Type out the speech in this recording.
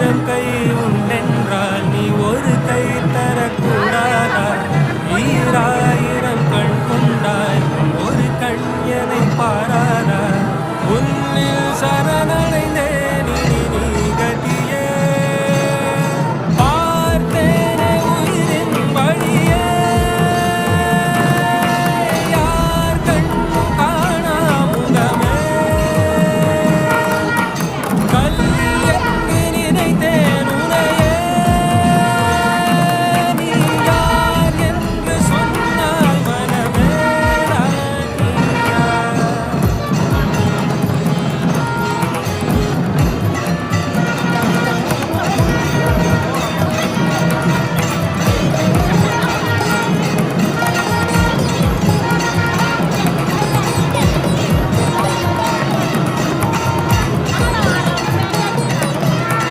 ஆயிரம் கை உண்டென்றால் நீ ஒரு கை தரக்கூடாதா? ஈராயிரம் கண் கொண்டாய் ஒரு கண் என பாராதா? உன்னில் சர